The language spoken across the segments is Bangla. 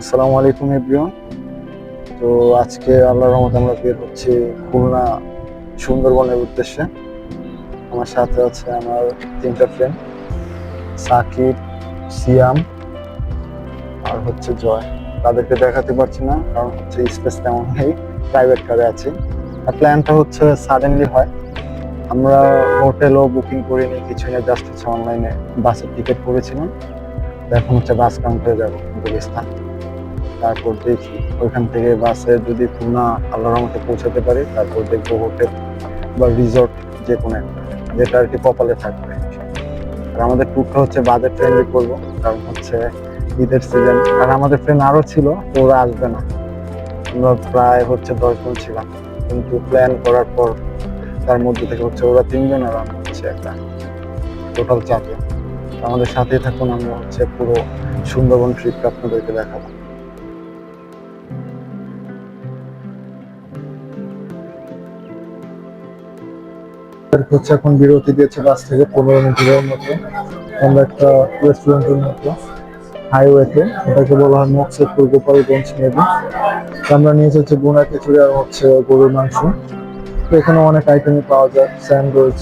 আসসালামু আলাইকুম এভরিওয়ান তো আজকে আল্লাহর রহমতে আমরা বের হচ্ছি খুলনা সুন্দরবনের উদ্দেশ্যে। আমার সাথে আছে আমার তিনটা ফ্রেন্ড সাকিব, সিয়াম আর হচ্ছে জয়। তাদেরকে দেখাতে পারছি না, কারণ হচ্ছে স্পেস তেমন নেই প্রাইভেট কারে আছি। আর প্ল্যানটা হচ্ছে সাডেনলি হয়। আমরা হোটেলও বুকিং করিনি কিছু না জাস্ট হচ্ছে অনলাইনে বাসের টিকিট করেছিলাম। এখন হচ্ছে বাস কাউন্টারে যাব গুলিস্তান। তারপর দেখি ওইখান থেকে বাসে যদি খুলনা আল্লাহর রহমতে পৌঁছাতে পারি, তারপর দেখব হোটেল বা রিসোর্ট যে কোনো একটা, যেটা আর কি কপালে থাকবে। আর আমাদের ট্যুরটা হচ্ছে বাজেট ফ্রেন্ডলি করব, কারণ হচ্ছে ঈদের সিজন আর আমাদের ফ্রেন্ড আরও ছিল তো ওরা আসবে না। আমরা প্রায় হচ্ছে দশজন ছিলাম। কিন্তু প্ল্যান করার পর তার মধ্যে থেকে হচ্ছে ওরা তিনজন আর আমরা হচ্ছে একটা টোটাল চারজন। আমাদের সাথেই থাকুন, আমরা হচ্ছে পুরো সুন্দরবন ট্রিপটা আপনাদেরকে দেখাবো। আমাদেরকে হচ্ছে এখন বিরতি দিয়েছে বাস থেকে, পনেরো মিনিটের মতো। আমরা একটা রেস্টুরেন্টের মতো হাইওয়েতে ওটাকে বলা হয় মকসেদপুর গোপালগঞ্জ তো আমরা নিয়েছি হচ্ছে বোনা খিচুড়ি আর হচ্ছে গরুর মাংস। তো এখানে অনেক আইটেমই পাওয়া যায়, স্যান্ডউইচ,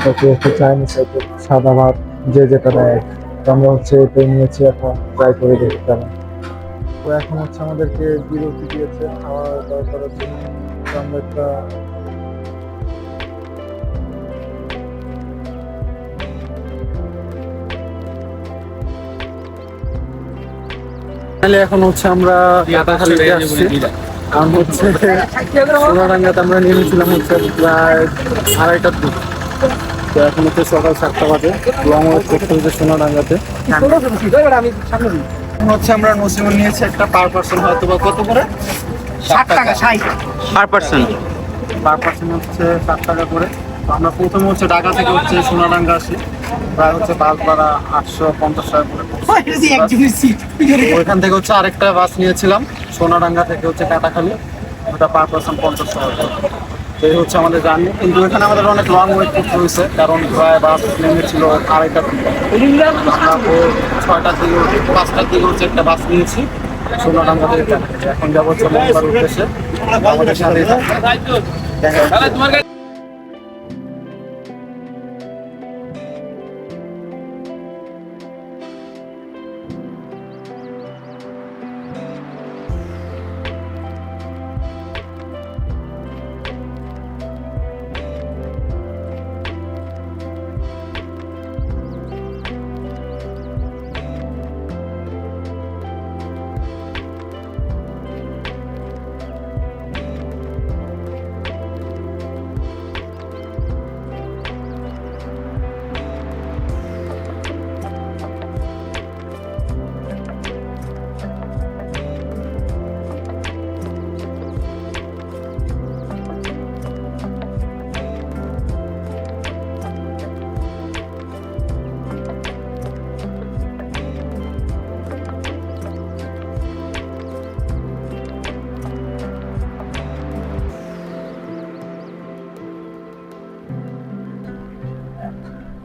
তারপরে হচ্ছে চাইনিজ আইটেম সাদা ভাত, যে যেটা দেয়। তো আমরা হচ্ছে এটাই নিয়েছি এখন ট্রাই করে দেখতে কেমন। তো এখন হচ্ছে আমাদেরকে বিরতি দিয়েছে খাওয়া দাওয়া করার জন্য। আমরা একটা তাহলে এখন হচ্ছে আমরা কাটাখালীতে আসছি। কারণ হচ্ছে সোনাডাঙ্গাতে আমরা নেমেছিলাম হচ্ছে প্রায় আড়াইটার দিক। তো এখন হচ্ছে সকাল সাতটা বাজে। লং ওয়েট করতে হচ্ছে সোনাডাঙ্গাতে এখন হচ্ছে আমরা নসিমন নিয়েছি একটা পার পার্সন হয়তো বা কত করে? ষাট টাকা পার পার্সন পার পার্সন হচ্ছে ষাট টাকা করে। আমরা প্রথমে হচ্ছে ঢাকা থেকে হচ্ছে সোনাডাঙ্গা আসি। প্রায় হচ্ছে বাস ভাড়া আটশো পঞ্চাশ টাকা করে ওইখান থেকে হচ্ছে আরেকটা বাস নিয়েছিলাম সোনাডাঙ্গা থেকে হচ্ছে কাটাখালী। ওটা পার পার্সন পঞ্চাশ টাকা। এই হচ্ছে আমাদের জার্নি। কিন্তু এখানে আমাদের অনেক লং ওয়েট করতে হয়েছে কারণ প্রায় বাস নেমেছিল আড়াইটার দিকে। আমরা ছয়টার দিকে পাঁচটার দিকে হচ্ছে একটা বাস নিয়েছি সোনাডাঙ্গা থেকে এখন যাব হচ্ছে মঙ্গলার উদ্দেশ্যে। আমাদের। দেখা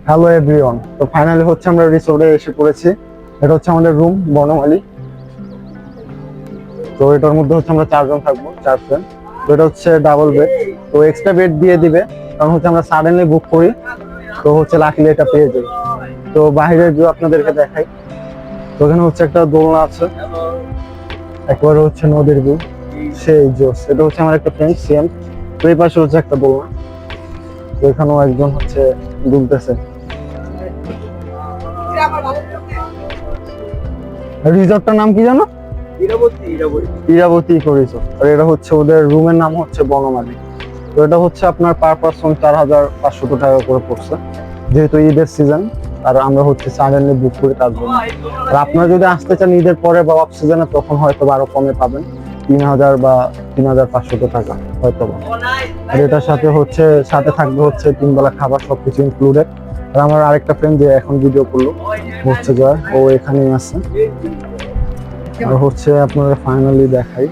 হ্যালো এভরিওয়ান তো ফাইনালি হচ্ছে আমরা রিসোর্টে এসে পড়েছি। এটা হচ্ছে আমাদের রুম বনমালী। তো এটার মধ্যে হচ্ছে আমরা চারজন থাকব, চার ফ্রেন্ড তো এটা হচ্ছে ডাবল বেড তো এক্সট্রা বেড দিয়ে দিবে, কারণ হচ্ছে আমরা সাডেনলি বুক করি। তো হচ্ছে লাকিলি এটা পেয়ে যাই তো বাইরের ভিউ আপনাদেরকে দেখাই। তো এখানে হচ্ছে একটা দোলনা আছে। একবারে হচ্ছে নদীর ভিউ সেই জোস এটা হচ্ছে আমার একটা ফ্রেন্ড সিএম তো এই পাশে হচ্ছে একটা দোলনা। তো এখানেও একজন হচ্ছে দুলতেছে। রিসর্টটার নাম কি জানো? ইরাবতী করেছ। আর এটা হচ্ছে ওদের রুমের নাম হচ্ছে বনমালী। তো এটা হচ্ছে আপনার পার পার্সন চার হাজার পাঁচশত টাকা করে পড়ছে যেহেতু ঈদের সিজন আর আমরা হচ্ছে সাডেনলি বুক করি তার জন্য। আর আপনারা যদি আসতে চান ঈদের পরে বা অফ সিজনে তখন হয়তো বা আরও কমে পাবেন তিন হাজার বা তিন হাজার পাঁচশত টাকা হয়তো বা। আর এটার সাথে হচ্ছে সাথে থাকবে হচ্ছে তিন বেলা খাবার সবকিছু ইনক্লুডেড আর আমার আরেকটা ফ্রেন্ড যে এখন ভিডিও করল হচ্ছে জয় ও এখানেই আছে। আর হচ্ছে আপনারা ফাইনালি দেখাই।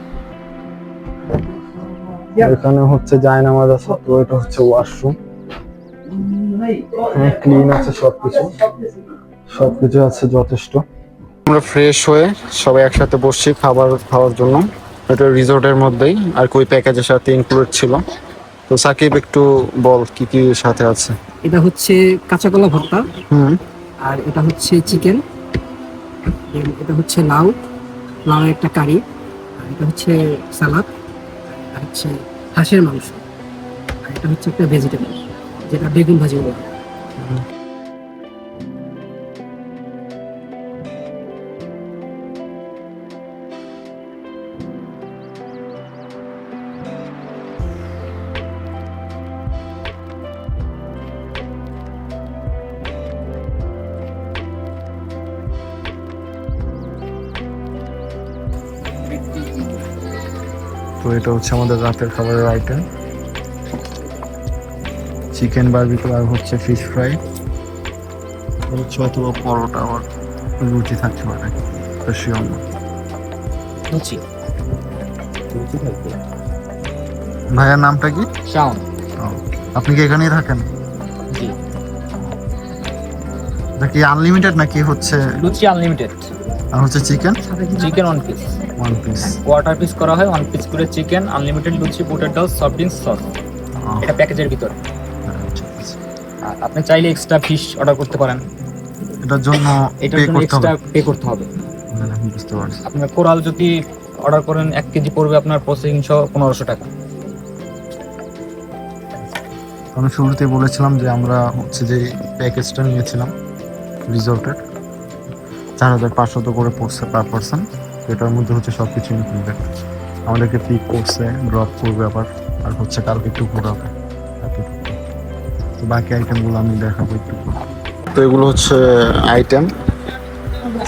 এখানে হচ্ছে জায়নামাজ আছে তো এটা হচ্ছে ওয়াশরুম ক্লিন আছে সবকিছু। সবকিছু আছে যথেষ্ট। আমরা ফ্রেশ হয়ে সবাই একসাথে বসছি খাবার খাওয়ার জন্য। এটা রিসোর্টের মধ্যেই আর কি ওই প্যাকেজের সাথে ইনক্লুড ছিল। তো সাকিব একটু বল কি কি সাথে আছে? এটা হচ্ছে কাঁচা কলা ভর্তা। হুম। আর এটা হচ্ছে চিকেন। এটা হচ্ছে লাউ। লাউ একটা কারি। আর এটা হচ্ছে সালাদ। আর হচ্ছে হাঁসের মাংস। আর এটা হচ্ছে একটা ভেজিটেবল যেটা বেগুন ভাজি বলে। তো এটা হচ্ছে আমাদের রাতের খাবারের আইটেম চিকেন বারবিকিউ আর হচ্ছে ফিশ ফ্রাই হচ্ছে অথবা পরোটা আর রুটি থাকতে পারে। বেশি অন্য লুচি ভাইয়ার নামটা কি? শাওন। আপনি কি এখানেই থাকেন? জি। এটা কি আনলিমিটেড নাকি হচ্ছে লুচি আনলিমিটেড আর হচ্ছে chicken chicken one piece one piece quarter piece করা হয় ওয়ান পিস করে চিকেন আনলিমিটেড লুচি পোটেটো সফট ড্রিঙ্কস সস এটা প্যাকেজের ভিতর। আর আপনি চাইলে এক্সট্রা ফিশ অর্ডার করতে পারেন। এটার জন্য এটার পে জন্য করতে এক্সট্রা হবে পে করতে হবে। হ্যাঁ, বুঝতে পারছি। আপনার কোরাল যদি অর্ডার করেন এক কেজি পড়বে আপনার প্রসেসিং সহ পনেরোশো টাকা। আমি শুরুতেই বলেছিলাম যে আমরা হচ্ছে যে প্যাকেজটা নিয়েছিলাম রিসোর্টের চার হাজার পাঁচশত করে পড়ছে পার পার্সন এটার মধ্যে হচ্ছে সব কিছু ইনক্লুডেড আমাদেরকে পিক করছে ড্রপ করবে আবার আর হচ্ছে কালকে একটু ঘোরাবে। তো বাকি আইটেমগুলো আমি দেখাবো একটু। তো এগুলো হচ্ছে আইটেম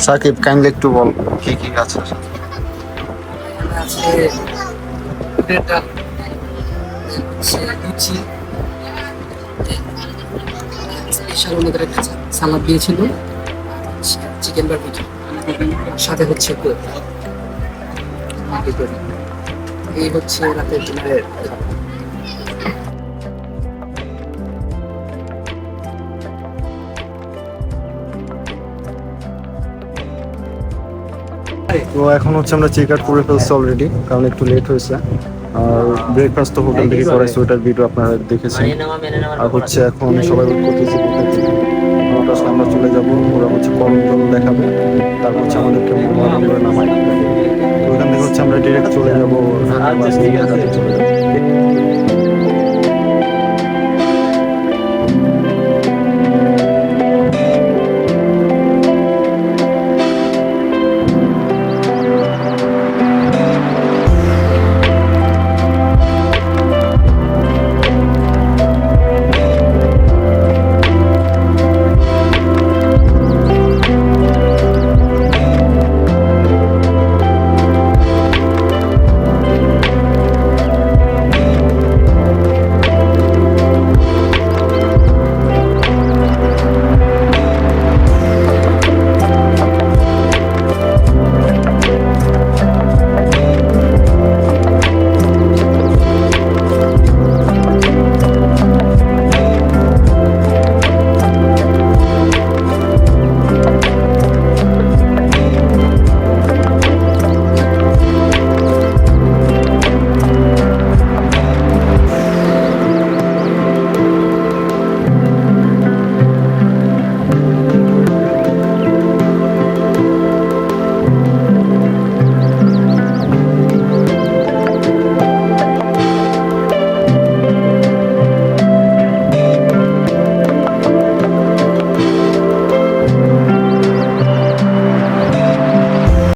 সাকিব কাইন্ডলি একটু বল কি কি আছে? স্পেশাল ওনাদের একটা সালাদ দিয়েছিল। চিকেন বারবিকিউ সাথে হচ্ছে এই হচ্ছে রাতের ডিনারের তো এখন হচ্ছে আমরা চেক আউট করে ফেলছি অলরেডি কারণ একটু লেট হয়েছে। আর ব্রেকফাস্ট তো হোটেল থেকে করাইছে ওইটার ভিডিও আপনারা দেখেছেন। আর হচ্ছে এখন সবাই করতেছি কোথায় সময় আমরা চলে যাব ওরা হচ্ছে টলম দেখাবে তারপর হচ্ছে আমাদেরকে করে নামাই তো ওখান থেকে হচ্ছে আমরা ডিরেক্ট চলে যাব চলে যাব